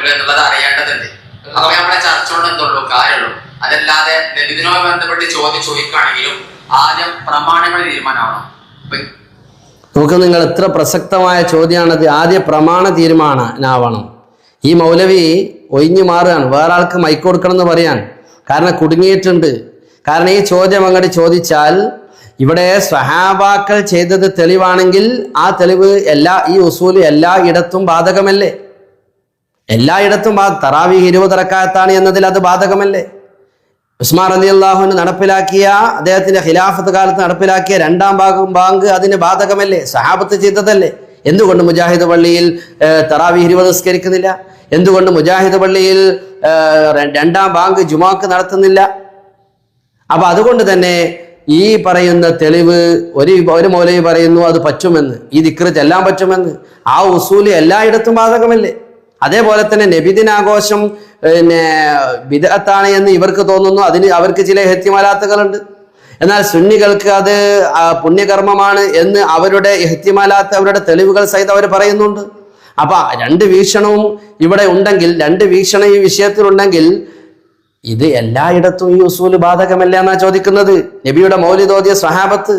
പറ്റൂല എന്നുള്ളത് അറിയേണ്ടതുണ്ട്. അപ്പൊ നമ്മുടെ ചർച്ച കൊണ്ട് എന്തുള്ളൂ? കാര്യമുള്ളൂ. അതല്ലാതെ നബിദിനുമായി ബന്ധപ്പെട്ട് ചോദ്യം ചോദിക്കുകയാണെങ്കിലും ആദ്യം പ്രമാണങ്ങൾ തീരുമാനമാവണം. അപ്പൊ നമുക്ക് നിങ്ങൾ എത്ര പ്രസക്തമായ ചോദ്യമാണത് ആദ്യ പ്രമാണ തീരുമാനാവണം. ഈ മൗലവി ഒഴിഞ്ഞു മാറുകയാണ്. വേറെ ആൾക്ക് മൈക്ക് കൊടുക്കണം എന്ന് പറയാൻ. കാരണം കുടുങ്ങിയിട്ടുണ്ട്. കാരണം ഈ ചോദ്യം അങ്ങോട്ട് ചോദിച്ചാൽ ഇവിടെ സ്വഹാബാക്കൾ ചെയ്തത് തെളിവാണെങ്കിൽ ആ തെളിവ് എല്ലാ ഈ ഉസൂൽ എല്ലാ ഇടത്തും ബാധകമല്ലേ? എല്ലായിടത്തും ആ തറാവീഹ് ഇരുപത് ഇറക്കാത്താണ് എന്നതിൽ അത് ബാധകമല്ലേ? ഉസ്മാൻ അലി അള്ളാഹുവിന് നടപ്പിലാക്കിയ അദ്ദേഹത്തിന്റെ ഖിലാഫത്ത് കാലത്ത് നടപ്പിലാക്കിയ രണ്ടാം ഭാഗം ബാങ്ക് അതിന് ബാധകമല്ലേ? സഹാബത്ത് ചെയ്തതല്ലേ? എന്തുകൊണ്ട് മുജാഹിദ് പള്ളിയിൽ തറാവി ഇരുപത് നിസ്കരിക്കുന്നില്ല? എന്തുകൊണ്ട് മുജാഹിദ് പള്ളിയിൽ രണ്ടാം ബാങ്ക് ജുമാക്ക് നടത്തുന്നില്ല? അപ്പൊ അതുകൊണ്ട് തന്നെ ഈ പറയുന്ന തെളിവ് ഒരു ഒരു മൗലവി പറയുന്നു അത് പറ്റുമെന്ന്. ഈ ദിക്ര ചെല്ലാൻ പറ്റുമെന്ന്. ആ ഉസൂൽ എല്ലായിടത്തും ബാധകമല്ലേ? അതേപോലെ തന്നെ നബിദിനാഘോഷം പിന്നെ വിദഗ്ധാണ് എന്ന് ഇവർക്ക് തോന്നുന്നു. അതിന് അവർക്ക് ചില ഹെത്യമാലാത്തുകളുണ്ട് എന്നാൽ സുന്നികൾക്ക് അത് പുണ്യകർമ്മമാണ് എന്ന് അവരുടെ ഹെത്യമാലാത്ത് അവരുടെ തെളിവുകൾ സഹിതം അവർ പറയുന്നുണ്ട്. അപ്പൊ രണ്ട് വീക്ഷണവും ഇവിടെ ഉണ്ടെങ്കിൽ രണ്ട് വീക്ഷണം ഈ വിഷയത്തിലുണ്ടെങ്കിൽ ഇത് എല്ലായിടത്തും ഈ ഉസൂൽ ബാധകമല്ല എന്നാ ചോദിക്കുന്നത്. നബിയുടെ മൗലിദോദിയ സ്വഹാബത്ത്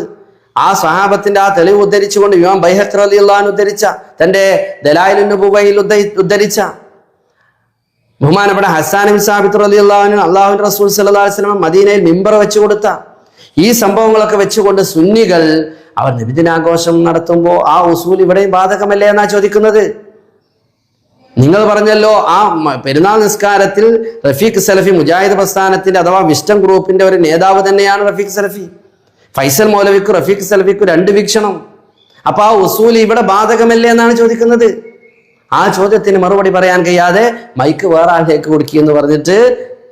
ആ സ്വഹാബത്തിന്റെ ആ തെളിവ് ഉദ്ധരിച്ചുകൊണ്ട് ഇമാം ബൈഹഖ് അലി അള്ളഹാൻ ഉദ്ധരിച്ച തന്റെ ദലായിലിന് ബുബയിൽ ഉദ്ധരിച്ച ബഹുമാനപ്പെട്ട ഹസാൻ സാബിത്ത് അലി അള്ളാഹുനും അള്ളാഹു റസൂൽ വസല്ലം മദീനയിൽ മിമ്പർ വെച്ചു കൊടുത്ത ഈ സംഭവങ്ങളൊക്കെ വെച്ചുകൊണ്ട് സുന്നികൾ അവർ നബിദിനാഘോഷം നടത്തുമ്പോൾ ആ ഉസൂൽ ഇവിടെയും ബാധകമല്ലേ എന്നാ ചോദിക്കുന്നത്? നിങ്ങൾ പറഞ്ഞല്ലോ ആ പെരുന്നാൾ നിസ്കാരത്തിൽ റഫീഖ് സലഫി മുജാഹിദ് പ്രസ്ഥാനത്തിന്റെ അഥവാ വിസ്റ്റം ഗ്രൂപ്പിന്റെ ഒരു നേതാവ് തന്നെയാണ് റഫീഖ് സലഫി. ഫൈസൽ മൗലവിക്കും റഫീഖ് സലഫിക്കും രണ്ട് വീക്ഷണം. അപ്പൊ ആ ഉസൂൽ ഇവിടെ ബാധകമല്ലേ എന്നാണ് ചോദിക്കുന്നത്? ആ ചോദ്യത്തിന് മറുപടി പറയാൻ കഴിയാതെ മൈക്ക് വേറെ ആളിലേക്ക് കൊടുക്കി എന്ന് പറഞ്ഞിട്ട്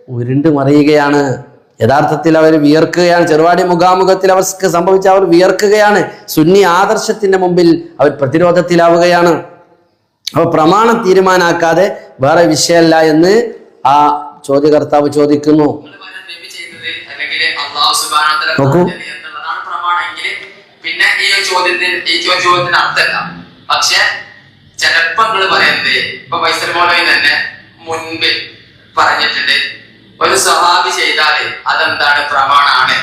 ഉരുണ്ട് മറിയുകയാണ്. യഥാർത്ഥത്തിൽ അവർ വിയർക്കുകയാണ്. ചെറുവാടി മുഖാമുഖത്തിൽ അവർക്ക് സംഭവിച്ച അവർ വിയർക്കുകയാണ്. സുന്നി ആദർശത്തിന്റെ മുമ്പിൽ അവർ പ്രതിരോധത്തിലാവുകയാണ്. അപ്പൊ പ്രമാണം തീരുമാനാക്കാതെ വേറെ വിഷയമല്ല എന്ന് ആ ചോദ്യകർത്താവ് ചോദിക്കുന്നു. നിങ്ങൾ ചോദ്യത്തിന് ഈ ചോദ്യത്തിന് അർത്ഥമല്ല. പക്ഷെ ചിലപ്പോ നിങ്ങൾ പറയുന്നത് ഇപ്പൊ വൈസൽ മൗലവി തന്നെ മുൻപിൽ പറഞ്ഞിട്ടുണ്ട് ഒരു സ്വഹാബി ചെയ്താൽ അതെന്താണ് പ്രമാണാണ്?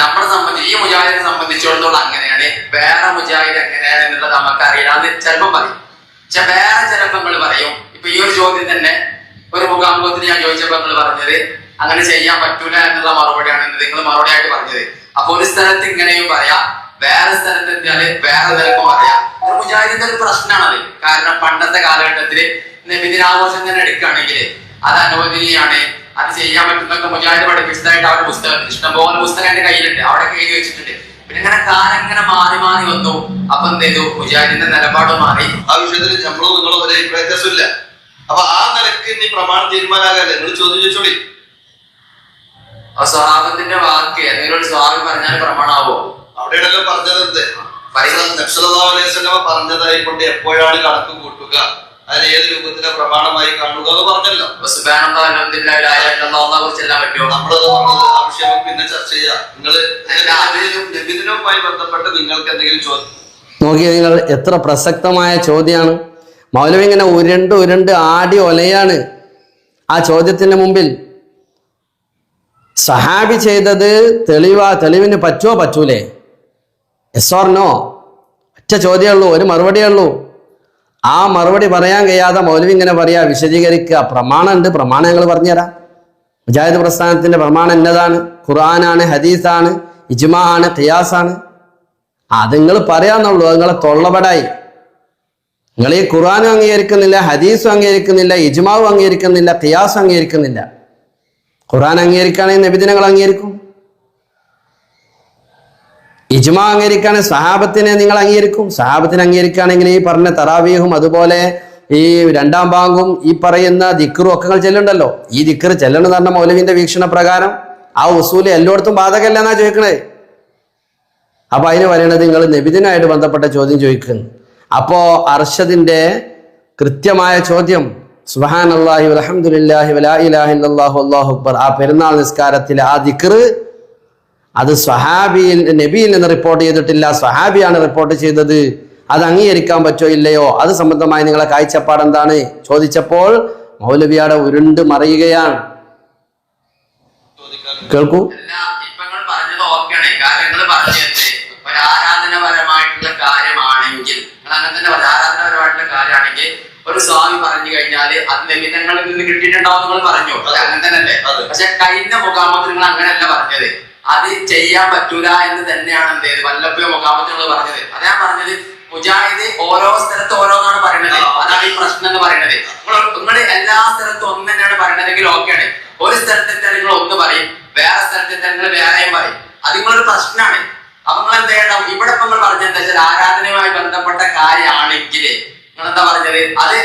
നമ്മളെ സംബന്ധിച്ച് ഈ മുജാഹിദിനെ സംബന്ധിച്ചിടത്തോളം അങ്ങനെയാണ്. വേറെ മുജാഹിദ് എങ്ങനെയാണ് എന്നുള്ളത് നമുക്ക് അറിയാതെ ചിലപ്പം പറയും. പക്ഷെ വേറെ ചിലപ്പോൾ നിങ്ങൾ പറയും. ഇപ്പൊ ഈ ഒരു ചോദ്യം തന്നെ ഒരു മുഖാമുഖത്തിന് ഞാൻ ചോദിച്ചപ്പോൾ നിങ്ങൾ പറഞ്ഞത് അങ്ങനെ ചെയ്യാൻ പറ്റൂല എന്നുള്ള മറുപടിയാണ് നിങ്ങൾ മറുപടി ആയിട്ട് പറഞ്ഞത്. അപ്പൊ ഒരു സ്ഥലത്ത് ഇങ്ങനെയും പറയാം. വേറെ സ്ഥലത്ത് എത്തിയാൽ വേറെ നിലക്കും പറയാം മുജാഹിദിന്റെ ഒരു പ്രശ്നമാണത് കാരണം പണ്ടത്തെ കാലഘട്ടത്തിൽ നബിദിനാഘോഷം തന്നെ എടുക്കുകയാണെങ്കിൽ അത് അനുവദനീയാണ്. അത് ചെയ്യാൻ പറ്റുന്നൊക്കെ മുജാഹിദ് പഠിപ്പിച്ചതായിട്ട് അവരുടെ പുസ്തകം ഇഷ്ടംപോലെ പുസ്തകം എന്റെ കയ്യിലുണ്ട്. അവിടെ എഴുതി വെച്ചിട്ടുണ്ട്. പിന്നെ ഇങ്ങനെ കാലം ഇങ്ങനെ മാറി മാറി വന്നു. അപ്പൊ എന്ത് ചെയ്തു? മുജാഹിദിന്റെ നിലപാട് മാറി. ആ വിഷയത്തിൽ നമ്മളോ നിങ്ങളോ ഒരു വ്യത്യാസമില്ല. അപ്പൊ ആ നിലയ്ക്ക് ഇനി പ്രമാണം തീരുമാനാകല്ലേ നിങ്ങൾ ചോദ്യം ചോദിച്ചോളി. സ്വഹാബത്തിന്റെ വാക്ക് എന്തെങ്കിലും ഒരു സ്വാമി പറഞ്ഞാൽ പ്രമാണാവോ അവിടെയാണല്ലോ പറഞ്ഞത് എന്ത് പറയുന്നത് നബ്സല്ലാ അലൈഹി സ്വലമ പറഞ്ഞതായിക്കൊണ്ട് എപ്പോഴാണ് കണക്ക് കൂട്ടുക? അതിന് ഏത് രൂപത്തിലെ പ്രമാണമായി കാണുക എന്ന് പറഞ്ഞല്ലോ. കുറിച്ച് എല്ലാം പറ്റുമോ? നമ്മളത് പറഞ്ഞത് ആവശ്യം പിന്നെ ചർച്ച ചെയ്യാം. നിങ്ങൾ നബിദിനവുമായി ബന്ധപ്പെട്ട് നിങ്ങൾക്ക് എന്തെങ്കിലും ചോദ്യം? നോക്കി നിങ്ങൾ എത്ര പ്രസക്തമായ ചോദ്യമാണ് മൗലവി ഇങ്ങനെ ഉരുണ്ട് ഉരുണ്ട് ആടി ഒലയാണ്. ആ ചോദ്യത്തിന് മുമ്പിൽ സഹാബി ചെയ്തത് തെളിവാ തെളിവിന് പറ്റുമോ പറ്റൂലേ? എസ് ഓർ നോ ഒറ്റ ചോദ്യമേ ഉള്ളൂ ഒരു മറുപടിയേ ഉള്ളൂ ആ മറുപടി പറയാൻ കഴിയാതെ മൗലവി ഇങ്ങനെ പറയാ വിശദീകരിക്കുക. പ്രമാണം ഉണ്ട് പ്രമാണം ഞങ്ങൾ പറഞ്ഞുതരാം. മുജാഹിദ് പ്രസ്ഥാനത്തിന്റെ പ്രമാണം എന്നതാണ്. ഖുർആനാണ് ഹദീസാണ് ഇജ്മാ ആണ് ഖിയാസാണ് അത് നിങ്ങൾ പറയാന്നുള്ളൂ അത് നിങ്ങളെ തൊള്ളപടായി. നിങ്ങൾ ഈ ഖുർആാനും അംഗീകരിക്കുന്നില്ല ഹദീസും അംഗീകരിക്കുന്നില്ല ഇജ്മാവും അംഗീകരിക്കുന്നില്ല ഖിയാസും അംഗീകരിക്കുന്നില്ല. ഖുർആൻ അംഗീകരിക്കുകയാണെങ്കിൽ നബിദിനങ്ങൾ അംഗീകരിക്കും. ഇജ്മാ അംഗീകരിക്കുകയാണെങ്കിൽ സഹാബത്തിനെ നിങ്ങൾ അംഗീകരിക്കും. സഹാബത്തിനെ അംഗീകരിക്കുകയാണെങ്കിൽ ഈ പറഞ്ഞ തറാവീഹും അതുപോലെ ഈ രണ്ടാം ഭാഗവും ഈ പറയുന്ന ദിക്കറും ഒക്കെ നിങ്ങൾ ചെല്ലുണ്ടല്ലോ ഈ ദിക്കർ ചെല്ലണമെന്ന് പറഞ്ഞ മൗലവിന്റെ വീക്ഷണ പ്രകാരം ആ ഉസൂൽ എല്ലായിടത്തും ബാധകമല്ല എന്നാ ചോദിക്കണേ? അപ്പൊ അതിന് പറയണത് നിങ്ങൾ നബിദിനായിട്ട് ബന്ധപ്പെട്ട ചോദ്യം ചോദിക്കുന്നു അപ്പോ അർഷദിന്റെ കൃത്യമായ ചോദ്യം സുഹാൻ അള്ളാഹി അലഹമുല്ലാഹി ഇലാഹ ഇല്ലല്ലാഹു അല്ലാഹു അക്ബർ ആ പെരുന്നാൾ നിസ്കാരത്തിലെ ആ ദിക്റ് അത് സ്വഹാബിയിൽ നബിയിൽ നിന്ന് റിപ്പോർട്ട് ചെയ്തിട്ടില്ല. സ്വഹാബിയാണ് റിപ്പോർട്ട് ചെയ്തത്. അത് അംഗീകരിക്കാൻ പറ്റോ ഇല്ലയോ? അത് സംബന്ധമായി നിങ്ങളെ കാഴ്ചപ്പാട് എന്താണ്? ചോദിച്ചപ്പോൾ മൗലവിയാടെ ഉരുണ്ട് മറിയുകയാണ്. കേൾക്കൂ. ആരാധനപരമായിട്ടുള്ള കാര്യമാണെങ്കിൽ അങ്ങനെ തന്നെ പറഞ്ഞു ആരാധനപരമായിട്ടുള്ള കാര്യമാണെങ്കിൽ ഒരു സ്വാമി പറഞ്ഞു കഴിഞ്ഞാൽ അത് നിമിതങ്ങളിൽ നിന്ന് കിട്ടിയിട്ടുണ്ടാവും നിങ്ങൾ പറഞ്ഞു. അത് അങ്ങനെ തന്നെ അല്ലേ അതെ. പക്ഷെ കഴിഞ്ഞ മുഖാമത്ത് നിങ്ങൾ അങ്ങനെയല്ല പറഞ്ഞത്. അത് ചെയ്യാൻ പറ്റൂല എന്ന് തന്നെയാണ് എന്ത് ചെയ്ത് വല്ലപ്പോഴും മുഖാമത്ത് പറഞ്ഞത്. അതാ പറഞ്ഞത് മുജാഹിദ് ഓരോ സ്ഥലത്ത് ഓരോന്നാണ് പറയുന്നത്. അതാണ് ഈ പ്രശ്നം എന്ന് പറയുന്നത് നിങ്ങൾ നിങ്ങൾ എല്ലാ സ്ഥലത്തും ഒന്ന് തന്നെയാണ് പറയുന്നതെങ്കിൽ ഓക്കെയാണ് ഒരു സ്ഥലത്തെത്താൻ നിങ്ങൾ ഒന്ന് പറയും വേറെ സ്ഥലത്തെത്താൻ നിങ്ങൾ വേറെയും പറയും. അത് നിങ്ങളൊരു പ്രശ്നമാണ് അപ്പൊ നിങ്ങൾ എന്ത് ചെയ്യണം? ഇവിടെ ഇപ്പൊ നിങ്ങൾ പറഞ്ഞത് എന്താ വെച്ചാൽ ആരാധനയുമായി ബന്ധപ്പെട്ട കാര്യമാണെങ്കിൽ നിങ്ങൾ എന്താ പറഞ്ഞത്? അത്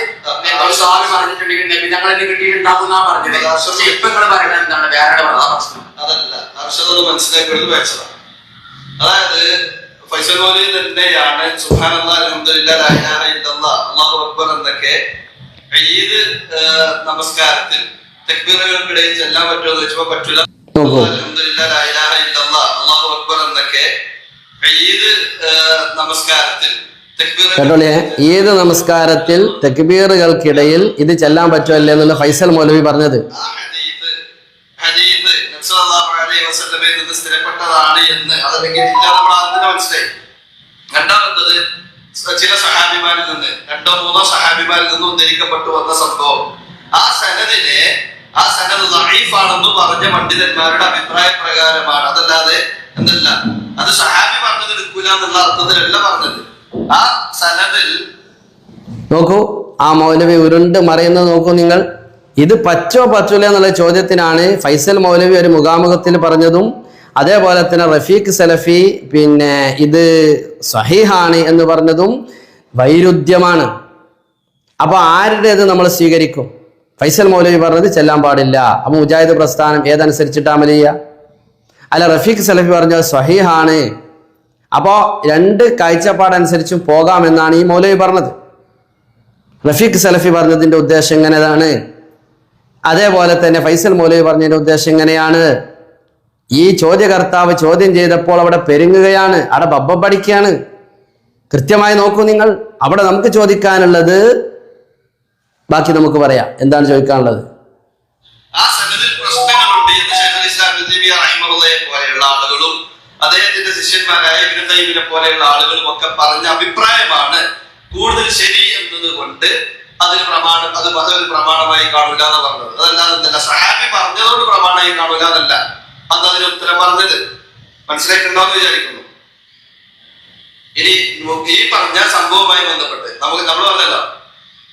സ്വാമി പറഞ്ഞിട്ടുണ്ടെങ്കിൽ നബി ഞങ്ങൾ കിട്ടിയിട്ടുണ്ടാവും എന്നാ പറഞ്ഞത്. പക്ഷെ ഇപ്പൊ നിങ്ങൾ പറയുന്നത് എന്താണ്? വേറെ പ്രശ്നം. അതല്ല. അർഷദ് മനസ്സിലാക്കുന്നത് വെച്ചതാണ്. അതായത് ഫൈസൽ മോലി തന്നെയാണ് ഇല്ലല്ലാ അല്ലാഹു അക്ബർ എന്നൊക്കെ ഈദ് നമസ്കാരത്തിൽ തെക്ബീറുകൾക്കിടയിൽ ചെല്ലാൻ പറ്റുമോ എന്ന് വെച്ചപ്പോ പറ്റൂല. അല്ലാഹു അക്ബർ എന്നൊക്കെ ഈദ് നമസ്കാരത്തിൽ തെക്ബീറുകൾ- കേട്ടോളേ ഏത് നമസ്കാരത്തിൽ തെക്ബീറുകൾക്കിടയിൽ ഇത് ചെല്ലാൻ പറ്റുമല്ലേ എന്നുള്ള ഫൈസൽ മൗലവി പറഞ്ഞത്? ആ ഹദീസ് ഹദീസ് നബി സല്ലല്ലാഹു അലൈഹി വസല്ലമയിൽ നിന്ന് സ്ഥിരപ്പെട്ടതാണ് എന്ന് അതല്ലെങ്കിൽ ഇല്ല നമ്മൾ ആദ്യം മനസ്സിലായി. രണ്ടാമത്തത് ചില സഹാബിമാരിൽ നിന്ന് രണ്ടോ മൂന്നോ സഹാബിമാരിൽ നിന്ന് ഉദ്ധരിക്കപ്പെട്ടു വന്ന സംഭവം. ആ സനദിനെ ആ സനദ് ലൈഫാണെന്ന് പറഞ്ഞ പണ്ഡിതന്മാരുടെ അഭിപ്രായ പ്രകാരമാണ്. അതല്ലാതെ എന്തല്ല അത് സഹാബി പറഞ്ഞത് എടുക്കൂല എന്നുള്ള അർത്ഥത്തിലല്ല പറഞ്ഞത്. ആ സനദിൽ നോക്കൂ ആ മൗലവി ഉരുണ്ട് മറയുന്നത് നോക്കൂ നിങ്ങൾ. ഇത് പച്ചോ പറ്റൂല എന്നുള്ള ചോദ്യത്തിനാണ് ഫൈസൽ മൗലവി ഒരു മുഖാമുഖത്തിൽ പറഞ്ഞതും അതേപോലെ തന്നെ റഫീഖ് സലഫി പിന്നെ ഇത് സഹീഹാണ് എന്ന് പറഞ്ഞതും വൈരുദ്ധ്യമാണ്. അപ്പൊ ആരുടേത് നമ്മൾ സ്വീകരിക്കും? ഫൈസൽ മൗലവി പറഞ്ഞത് ചെല്ലാൻ പാടില്ല. അപ്പൊ മുജാഹിദ് പ്രസ്ഥാനം ഏതനുസരിച്ചിട്ട് അമൽ ചെയ്യുക അല്ല റഫീഖ് സലഫി പറഞ്ഞത് സഹീഹാണ്. അപ്പോ രണ്ട് കാഴ്ചപ്പാടനുസരിച്ചും പോകാമെന്നാണ് ഈ മൗലവി പറഞ്ഞത്. റഫീഖ് സലഫി പറഞ്ഞതിന്റെ ഉദ്ദേശം ഇങ്ങനെതാണ് അതേപോലെ തന്നെ ഫൈസൽ മൗലവി പറഞ്ഞതിന്റെ ഉദ്ദേശം ഇങ്ങനെയാണ്. ഈ ചോദ്യകർത്താവ് ചോദ്യം ചെയ്തപ്പോൾ അവിടെ പെരുങ്ങുകയാണ്. അവിടെ ബബ്ബ പഠിക്കുകയാണ്. കൃത്യമായി നോക്കൂ നിങ്ങൾ. അവിടെ നമുക്ക് ചോദിക്കാനുള്ളത് ബാക്കി നമുക്ക് പറയാം. എന്താണ് ചോദിക്കാനുള്ളത്? ആ ആളുകളും അദ്ദേഹത്തിന്റെ ശിഷ്യന്മാരായ ഇബ്നു പോലെയുള്ള ആളുകളും ഒക്കെ പറഞ്ഞ അഭിപ്രായമാണ് കൂടുതൽ ശരി എന്നതുകൊണ്ട് അതിന് പ്രമാണം അത് അതൊരു പ്രമാണമായി കാണൂല എന്ന് പറഞ്ഞത്. അതല്ലാതെ തന്നെ സഹാബി പറഞ്ഞതോട് പ്രമാണമായി കാണൂല എന്നല്ല. അന്ന് അതിന് ഉത്തരം പറഞ്ഞത്. മനസ്സിലായിട്ടുണ്ടോ എന്ന് വിചാരിക്കുന്നു. ഇനി ഈ പറഞ്ഞ സംഭവവുമായി ബന്ധപ്പെട്ട് നമുക്ക് നമ്മൾ പറഞ്ഞല്ലോ.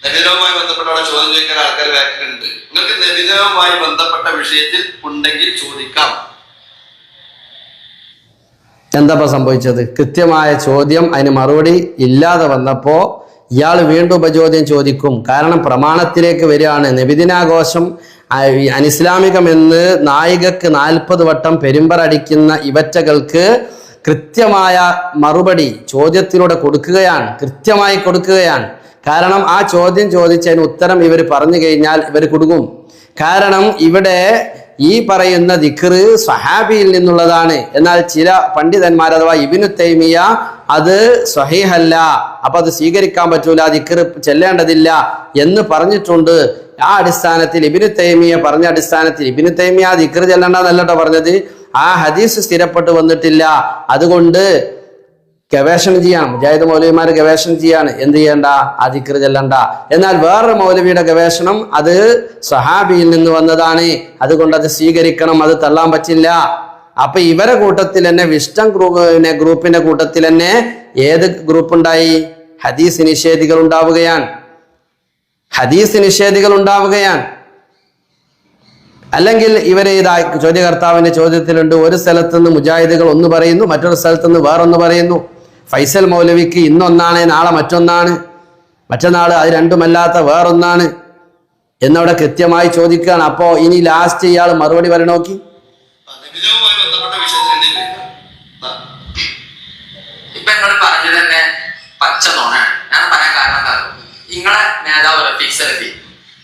നബിതവുമായി ബന്ധപ്പെട്ട അവിടെ ചോദ്യം ചോദിക്കാൻ ആൾക്കാർ വ്യാഖ്യാനുണ്ട് നിങ്ങൾക്ക് നബിതവുമായി ബന്ധപ്പെട്ട വിഷയത്തിൽ ഉണ്ടെങ്കിൽ ചോദിക്കാം. എന്താ സംഭവിച്ചത്? കൃത്യമായ ചോദ്യം അതിന് മറുപടി ഇല്ലാതെ വന്നപ്പോ ഇയാൾ വീണ്ടും ഉപചോദ്യം ചോദിക്കും കാരണം പ്രമാണത്തിലേക്ക് വരികയാണ്. നബിദിനാഘോഷം അനിസ്ലാമികമെന്ന് നായികക്ക് നാൽപ്പത് വട്ടം പെരുമ്പറടിക്കുന്ന ഇവറ്റകൾക്ക് കൃത്യമായ മറുപടി ചോദ്യത്തിലൂടെ കൊടുക്കുകയാണ് കൃത്യമായി കൊടുക്കുകയാണ്. കാരണം ആ ചോദ്യം ചോദിച്ചതിന് ഉത്തരം ഇവർ പറഞ്ഞു കഴിഞ്ഞാൽ ഇവർ കൊടുക്കും. കാരണം ഇവിടെ ഈ പറയുന്ന ദിക്റ് സഹാബിയിൽ നിന്നുള്ളതാണ്. എന്നാൽ ചില പണ്ഡിതന്മാർ അഥവാ ഇബിനു തൈമിയ അത് സ്വഹീഹല്ല. അപ്പൊ അത് സ്വീകരിക്കാൻ പറ്റൂല ദിക്റ് ചെല്ലേണ്ടതില്ല എന്ന് പറഞ്ഞിട്ടുണ്ട്. ആ അടിസ്ഥാനത്തിൽ ഇബിന് തൈമിയ പറഞ്ഞ അടിസ്ഥാനത്തിൽ ഇബിന് തൈമിയ ദിക്റ് ചെല്ലണ്ടെന്നല്ലോ പറഞ്ഞത്. ആ ഹദീസ് സ്ഥിരപ്പെട്ട് വന്നിട്ടില്ല. അതുകൊണ്ട് ഗവേഷണം ചെയ്യണം. മുജാഹിദ് മൗലവിമാർ ഗവേഷണം ചെയ്യാണ്. എന്ത് ചെയ്യണ്ട? അതിക്ര ചെല്ലണ്ട. എന്നാൽ വേറൊരു മൗലവിയുടെ ഗവേഷണം അത് സഹാബിയിൽ നിന്ന് വന്നതാണ്. അതുകൊണ്ട് അത് സ്വീകരിക്കണം. അത് തള്ളാൻ പറ്റില്ല. അപ്പൊ ഇവരെ കൂട്ടത്തിൽ തന്നെ വിഷ്ടം ഗ്രൂപ്പിനെ ഗ്രൂപ്പിന്റെ കൂട്ടത്തിൽ തന്നെ ഏത് ഗ്രൂപ്പ് ഉണ്ടായി? ഹദീസ് നിഷേധികൾ ഉണ്ടാവുകയാണ്. ഹദീസ് നിഷേധികൾ ഉണ്ടാവുകയാണ്. അല്ലെങ്കിൽ ഇവരെ ഇതാ ചോദ്യകർത്താവിന്റെ ചോദ്യത്തിലുണ്ട് ഒരു സ്ഥലത്ത് നിന്ന് മുജാഹിദുകൾ ഒന്ന് പറയുന്നു മറ്റൊരു സ്ഥലത്ത് നിന്ന് വേറൊന്ന് പറയുന്നു. ഫൈസൽ മൗലവിക്ക് ഇന്നൊന്നാണ് നാളെ മറ്റൊന്നാണ്. മറ്റന്നാൾ അത് രണ്ടുമല്ലാത്ത വേറൊന്നാണ് എന്നവിടെ കൃത്യമായി ചോദിക്കുകയാണ്. അപ്പോ ഇനി ലാസ്റ്റ് ഇയാൾ മറുപടി പറയണ നോക്കി നബിദിനവുമായി ബന്ധപ്പെട്ട വിഷയത്തിൽ എന്തെങ്കിലും ആ. നിങ്ങൾ പറഞ്ഞത് തന്നെ പച്ച നോണാണ് ഞാൻ പറയാൻ കാരണം എന്താ? നിങ്ങളെ നേതാവ് റഫീഖ് സലഫി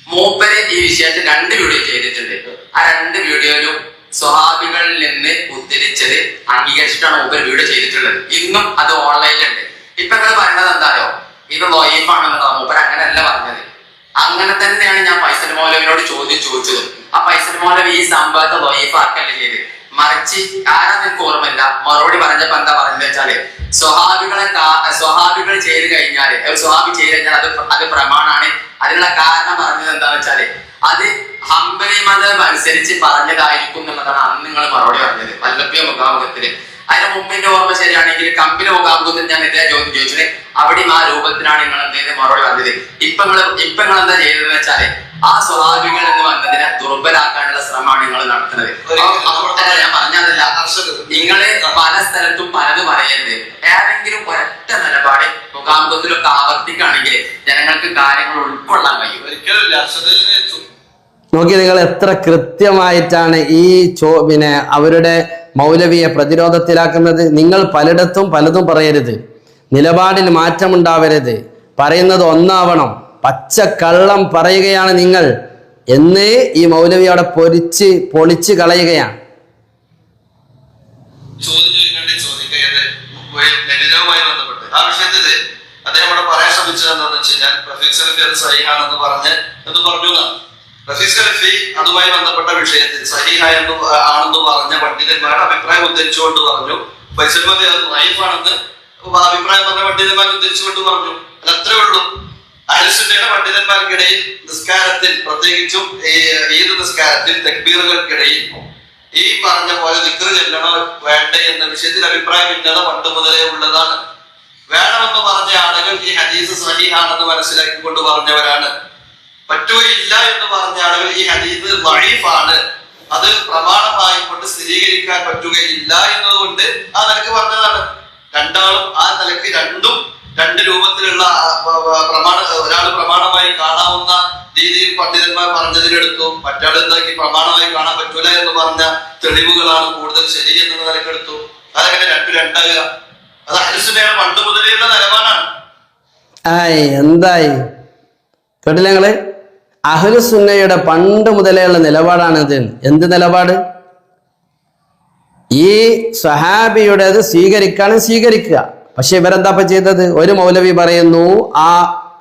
മൂപ്പര് ഈ വിഷയത്തിൽ രണ്ട് വീഡിയോ ചെയ്തിട്ടുണ്ട്. ആ രണ്ട് വീഡിയോയിലും സ്വഹാബികളിൽ നിന്ന് ഉദ്ധരിച്ചത് അംഗീകരിച്ചിട്ടാണ് മൂപ്പര് വീഡിയോ ചെയ്തിട്ടുള്ളത്. ഇന്നും അത് ഓൺലൈനിലുണ്ട്. ഇപ്പൊ നിങ്ങൾ പറയുന്നത് എന്താണോ ഇത് വൈഫാണെന്നുള്ള മൂപ്പർ അങ്ങനെയല്ല പറഞ്ഞത്. അങ്ങനെ തന്നെയാണ് ഞാൻ പൈസൽ മൗലവിനോട് ചോദ്യം ചോദിച്ചത്. ആ പൈസൽ മൗലവി ഈ സംഭവത്തെ ലൊയ്ഫാക്കല്ല ചെയ്ത് മറിച്ച് ആരാ എനിക്ക് ഓർമ്മയില്ല. മറുപടി പറഞ്ഞപ്പോ എന്താ പറഞ്ഞു വെച്ചാൽ സ്വഹാബികളെ സ്വഹാബികൾ ചെയ്ത് കഴിഞ്ഞാൽ സ്വഹാബി ചെയ്ത് കഴിഞ്ഞാൽ അത് അത് പ്രമാണാണ്. അതിനുള്ള കാരണം പറഞ്ഞത് എന്താന്ന് വെച്ചാൽ അത് ഹംബലി മതം അനുസരിച്ച് പറഞ്ഞതായിരിക്കും എന്നുള്ളതാണ് അന്ന് നിങ്ങൾ മറുപടി പറഞ്ഞത്. വല്ലഭ്യ മുഖാമുഖത്തിൽ. അതിന് മുമ്പിന്റെ ഓർമ്മ ശരിയാണെങ്കിൽ കമ്പിന് മുഖാമുഖത്തിൽ ഞാൻ ഇതേ ചോദ്യം ചോദിച്ചത് അവിടെയും ആ രൂപത്തിലാണ് നിങ്ങൾ എന്തെങ്കിലും മറുപടി പറഞ്ഞത്. ഇപ്പൊ നിങ്ങൾ ഇപ്പൊ നിങ്ങൾ എന്താ ചെയ്തതെന്ന് വെച്ചാൽ ആ സ്വഭാവികൾ എന്ന് വന്നതിനെ ദുർബലാക്കാനുള്ള ശ്രമമാണ് നിങ്ങൾ നടത്തുന്നത്. ഞാൻ പറഞ്ഞതല്ല നിങ്ങളെ പല സ്ഥലത്തും പലത് പറയരുത്. ഏതെങ്കിലും ഒരൊറ്റ നിലപാട് മുഖാമുഖത്തിലൊക്കെ ആവർത്തിക്കുകയാണെങ്കിൽ ജനങ്ങൾക്ക് കാര്യങ്ങൾ ഉൾക്കൊള്ളാൻ കഴിയും. ഒരിക്കലും നോക്കി നിങ്ങൾ എത്ര കൃത്യമായിട്ടാണ് ഈ ചോ പിന്നെ അവരുടെ മൗലവിയെ പ്രതിരോധത്തിലാക്കുന്നത്. നിങ്ങൾ പലയിടത്തും പലതും പറയരുത്. നിലപാടിൽ മാറ്റമുണ്ടാവരുത്. പറയുന്നത് ഒന്നാവണം. പച്ച കള്ളം പറയുകയാണ് നിങ്ങൾ എന്ന് ഈ മൗലവി അവിടെ പൊരിച്ച് പൊളിച്ച് കളയുകയാണ്. അദ്ദേഹം എന്ന് പറഞ്ഞു എന്നാണ്. അതുമായി ബന്ധപ്പെട്ട വിഷയത്തിൽ സഹിഹായ ആണെന്ന് പറഞ്ഞ പണ്ഡിതന്മാരുടെ അഭിപ്രായം ഉദ്ധരിച്ചുകൊണ്ട് പറഞ്ഞു. ഫൈസൽ അത് നൈഫാണെന്ന് അഭിപ്രായം പറഞ്ഞ പണ്ഡിതന്മാർ ഉദ്ധരിച്ചുകൊണ്ട് പറഞ്ഞു. അത് അത്രേ ഉള്ളൂ. അഹൽസുന്നയുടെ പണ്ഡിതന്മാർക്കിടയിൽ നിസ്കാരത്തിൽ പ്രത്യേകിച്ചും ഈദ് നിസ്കാരത്തിൽ തെക്ബീറുകൾക്കിടയിൽ ഈ പറഞ്ഞ പോലെ നിക്കറ് ചെല്ലണോ വേണ്ടേ എന്ന വിഷയത്തിൽ അഭിപ്രായ ഭിന്നത പണ്ട് മുതലേ ഉള്ളതാണ്. വേണമെന്ന് പറഞ്ഞ ആളുകൾ ഈ ഹദീസ് സഹിഹാണെന്ന് മനസ്സിലാക്കിക്കൊണ്ട് പറഞ്ഞവരാണ്. പറ്റുകയില്ല എന്ന് പറഞ്ഞ ആളുകൾ ഈ ഹദീസ് വഴീഫാണ്. അത് പ്രമാണമായി കൊണ്ട് സ്ഥിരീകരിക്കാൻ പറ്റുകയില്ല എന്നതുകൊണ്ട് ആ നിലയ്ക്ക് പറഞ്ഞതാണ്. രണ്ടാളും ആ നിലയ്ക്ക് രണ്ടും രണ്ട് രൂപത്തിലുള്ള പ്രമാണ ഒരാൾ പ്രമാണമായി കാണാവുന്ന രീതിയിൽ പണ്ഡിതന്മാർ പറഞ്ഞതിലെടുത്തു മറ്റാൾ എന്താക്കി പ്രമാണമായി കാണാൻ പറ്റൂല എന്ന് പറഞ്ഞ തെളിവുകളാണ് കൂടുതൽ ശരി എന്ന് നിലക്കെടുത്തു. അതെങ്ങനെ രണ്ട് രണ്ടാകുക അത് അരിസുനയുടെ പണ്ട് മുതലേയുള്ള നിലപാടാണ്. ആയി എന്തായി? കേട്ടില്ല ഞങ്ങൾ അഹ്ലുസുന്നയുടെ പണ്ട് മുതലേയുള്ള നിലപാടാണിത്. എന്ത് നിലപാട്? ഈ സഹാബിയുടേത് സ്വീകരിക്കാണ് സ്വീകരിക്കുക. പക്ഷെ ഇവരെന്താ ചെയ്തത്? ഒരു മൗലവി പറയുന്നു ആ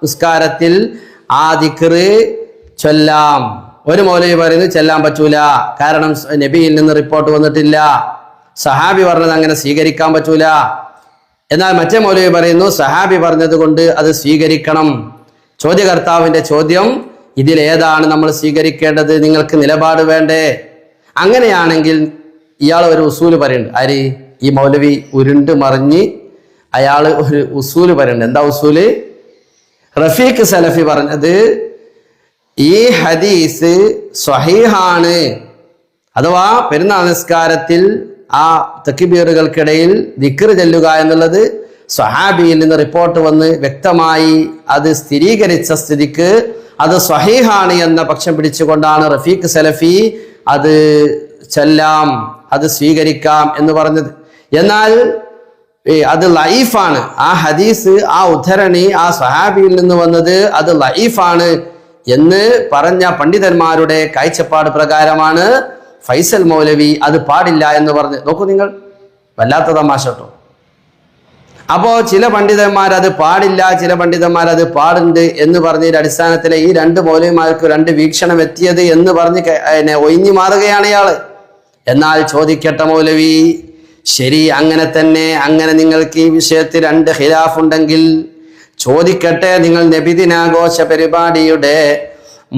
നിസ്കാരത്തിൽ ആ ദിക്റ് ചൊല്ലാം. ഒരു മൗലവി പറയുന്നു ചെല്ലാൻ പറ്റൂല. കാരണം നബിയിൽ നിന്ന് റിപ്പോർട്ട് വന്നിട്ടില്ല. സഹാബി പറഞ്ഞത് അങ്ങനെ സ്വീകരിക്കാൻ പറ്റൂല. എന്നാൽ മറ്റേ മൗലവി പറയുന്നു സഹാബി പറഞ്ഞത് കൊണ്ട് അത് സ്വീകരിക്കണം. ചോദ്യകർത്താവിന്റെ ചോദ്യം ഇതിൽ ഏതാണ് നമ്മൾ സ്വീകരിക്കേണ്ടത്? നിങ്ങൾക്ക് നിലപാട് വേണ്ടേ? അങ്ങനെയാണെങ്കിൽ ഇയാൾ ഒരു ഉസൂൽ പറയുന്നുണ്ട്. ആര്? ഈ മൗലവി ഉരുണ്ട് മറിഞ്ഞ് അയാൾ ഒരു ഉസൂൽ പറയുന്നുണ്ട്. എന്താ ഉസൂൽ? റഫീഖ് സലഫി പറഞ്ഞത് ഈ ഹദീസ് സ്വഹീഹാണ്. അഥവാ പെരുന്നാൾ നിസ്കാരത്തിൽ ആ തക്കിബീറുകൾക്കിടയിൽ ദിക്ർ ചെല്ലുക എന്നുള്ളത് സ്വഹാബിയിൽ നിന്ന് റിപ്പോർട്ട് വന്ന് വ്യക്തമായി അത് സ്ഥിരീകരിച്ച സ്ഥിതിക്ക് അത് സ്വഹീഹാണ് എന്ന പക്ഷം പിടിച്ചുകൊണ്ടാണ് റഫീഖ് സലഫി അത് ചെല്ലാം അത് സ്വീകരിക്കാം എന്ന് പറഞ്ഞത്. എന്നാൽ അത് ലൈഫാണ്. ആ ഹദീസ് ആ ഉദ്ധരണി ആ സഹാബിയിൽ നിന്ന് വന്നത് അത് ലൈഫാണ് എന്ന് പറഞ്ഞ പണ്ഡിതന്മാരുടെ കാഴ്ചപ്പാട് പ്രകാരമാണ് ഫൈസൽ മൗലവി അത് പാടില്ല എന്ന് പറഞ്ഞ്. നോക്കൂ നിങ്ങൾ വല്ലാത്ത തമാശ കേട്ടോ. അപ്പോ ചില പണ്ഡിതന്മാർ അത് പാടില്ല ചില പണ്ഡിതന്മാർ അത് പാടുണ്ട് എന്ന് പറഞ്ഞതിന്റെ അടിസ്ഥാനത്തിൽ ഈ രണ്ട് മൗലവിമാർക്ക് രണ്ട് വീക്ഷണം എത്തിയത് എന്ന് പറഞ്ഞ് ഒഴിഞ്ഞു മാറുകയാണ് ഇയാൾ. എന്നാൽ ചോദിക്കട്ടെ മൗലവി ശരി അങ്ങനെ തന്നെ അങ്ങനെ നിങ്ങൾക്ക് ഈ വിഷയത്തിൽ രണ്ട് ഖിലാഫ് ഉണ്ടെങ്കിൽ ചോദിക്കട്ടെ നിങ്ങൾ നബിദിനാഘോഷ പരിപാടിയുടെ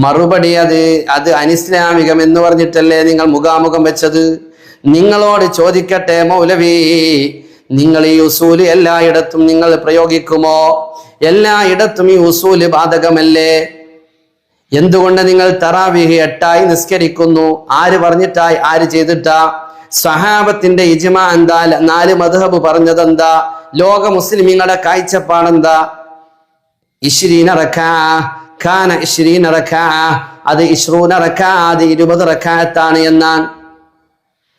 മറുപടി അത് അത് അനിസ്ലാമികം എന്ന് പറഞ്ഞിട്ടല്ലേ നിങ്ങൾ മുഖാമുഖം വെച്ചത്? നിങ്ങളോട് ചോദിക്കട്ടെ മൗലവി നിങ്ങൾ ഈ ഉസൂൽ എല്ലായിടത്തും നിങ്ങൾ പ്രയോഗിക്കുമോ? എല്ലായിടത്തും ഈ ഉസൂൽ ബാധകമല്ലേ? എന്തുകൊണ്ട് നിങ്ങൾ തറാവിഹ് എട്ടായി നിസ്കരിക്കുന്നു? ആര് പറഞ്ഞിട്ടായി? ആര് ചെയ്തിട്ടാ? സഹാബത്തിന്റെ ഇജ്മ എന്താ? നാല് മധുഹബ് പറഞ്ഞതെന്താ? ലോക മുസ്ലിമീങ്ങളുടെ കാഴ്ചപ്പാടെന്താ? ഇഷ്രീന റക്കാ ഖാന ഇഷ്രീന റക്കാ അത് ഇഷ്റൂനറക്ക അത് ഇരുപത് റക്കാത്താണ് എന്നാണ്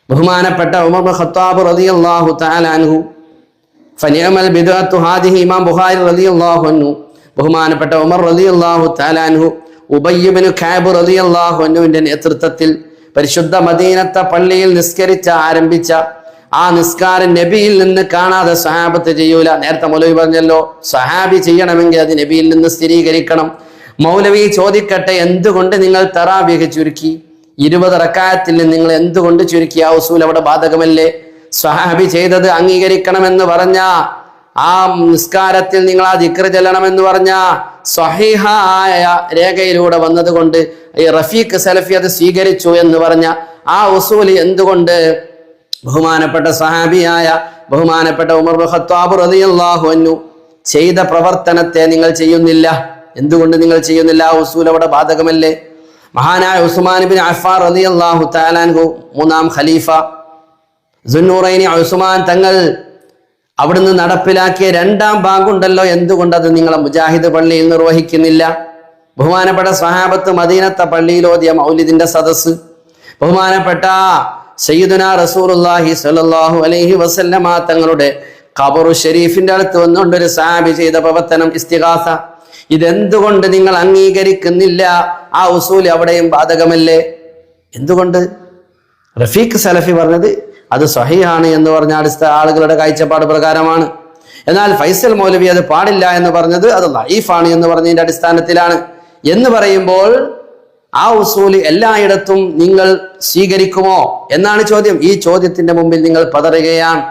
ബഹുമാനപ്പെട്ട ഉമർ ഖത്താബ് റളിയല്ലാഹു തആല അൻഹു. ഫനിഅമൽ ബിദഅത്തു ഹാദിഹി ഇമാം ബുഖാരി റളിയല്ലാഹു അൻഹു. ബഹുമാനപ്പെട്ട ഉമർ റളിയല്ലാഹു തആല അൻഹു. ഉബയ്യ് ഇബ്നു കഅബ് റളിയല്ലാഹു അൻഹുവിന്റെ നേതൃത്വത്തിൽ പരിശുദ്ധ മദീനത്തെ പള്ളിയിൽ നിസ്കരിച്ച ആരംഭിച്ച ആ നിസ്കാരം നബിയിൽ നിന്ന് കാണാതെ സഹാബത്ത് ചെയ്യൂല. നേരത്തെ മൗലവി പറഞ്ഞല്ലോ സഹാബി ചെയ്യണമെങ്കിൽ അത് നബിയിൽ നിന്ന് സ്ഥിരീകരിക്കണം. മൗലവി ചോദിക്കട്ടെ എന്തുകൊണ്ട് നിങ്ങൾ തറാബിഹ് ചുരുക്കി? ഇരുപത് റക്കായത്തിൽ നിങ്ങൾ എന്തുകൊണ്ട് ചുരുക്കി? ആ ഉസൂൽ അവിടെ ബാധകമല്ലേ? സഹാബി ചെയ്തത് അംഗീകരിക്കണമെന്ന് പറഞ്ഞ ആ നിസ്കാരത്തിൽ നിങ്ങൾ ആ ദിക്ർ ചെല്ലണമെന്ന് പറഞ്ഞ സ്വഹീഹായ രേഖയിലൂടെ വന്നതുകൊണ്ട് ഈ റഫീഖ് സലഫി അത് സ്വീകരിച്ചു എന്ന് പറഞ്ഞ ആ ഉസൂൽ എന്തുകൊണ്ട്? ബഹുമാനപ്പെട്ട സഹാബിയായ ബഹുമാനപ്പെട്ട ഉമർ ഖത്താബ് റളിയല്ലാഹു അൻഹു ചെയ്ത പ്രവർത്തനത്തെ നിങ്ങൾ ചെയ്യുന്നില്ല. എന്തുകൊണ്ട് നിങ്ങൾ ചെയ്യുന്നില്ല? ആ ഉസൂൽ അവിടെ ബാധകമല്ലേ? മഹാനായ ഉസ്മാൻ ബിൻ അഫാർ റളിയല്ലാഹു തആലാൻഹു മൂന്നാം ഖലീഫ. സുന്നൂറൈനി ഉസ്മാൻ തങ്ങൾ അവിടുന്ന് നടപ്പിലാക്കിയ രണ്ടാം ബാങ്കുണ്ടല്ലോ. എന്തുകൊണ്ട് അത് നിങ്ങളെ മുജാഹിദ് പള്ളിയിൽ നിർവഹിക്കുന്നില്ല? ബഹുമാനപ്പെട്ട സഹാബത്ത് മദീനത്തെ പള്ളിയിൽ ഓതിയ മൗലിദിന്റെ സദസ് ബഹുമാനപ്പെട്ട സയ്യിദുന റസൂലുള്ളാഹി സ്വല്ലല്ലാഹു അലൈഹി വസല്ലമ തങ്ങളുടെ ഖബറു ഷെരീഫിന്റെ അടുത്ത് വന്നുകൊണ്ട് ഒരു സഹാബി ചെയ്ത പ്രവർത്തനം ഇസ്തികാസ ഇതെന്തുകൊണ്ട് നിങ്ങൾ അംഗീകരിക്കുന്നില്ല? ആ ഉസൂൽ അവിടെയും ബാധകമല്ലേ? എന്തുകൊണ്ട്? റഫീഖ് സലഫി പറഞ്ഞത് അത് സഹിയാണ് എന്ന് പറഞ്ഞ ആളുകളുടെ കാഴ്ചപ്പാട് പ്രകാരമാണ്. എന്നാൽ ഫൈസൽ മൗലവി അത് പാടില്ല എന്ന് പറഞ്ഞത് അത് ലൈഫാണ് എന്ന് പറഞ്ഞതിന്റെ അടിസ്ഥാനത്തിലാണ്. എന്ന് പറയുമ്പോൾ ആ ഉസൂൽ എല്ലായിടത്തും നിങ്ങൾ സ്വീകരിക്കുമോ? എന്നാണ് ചോദ്യം. ഈ ചോദ്യത്തിന്റെ മുമ്പിൽ നിങ്ങൾ പതറുകയാണ്.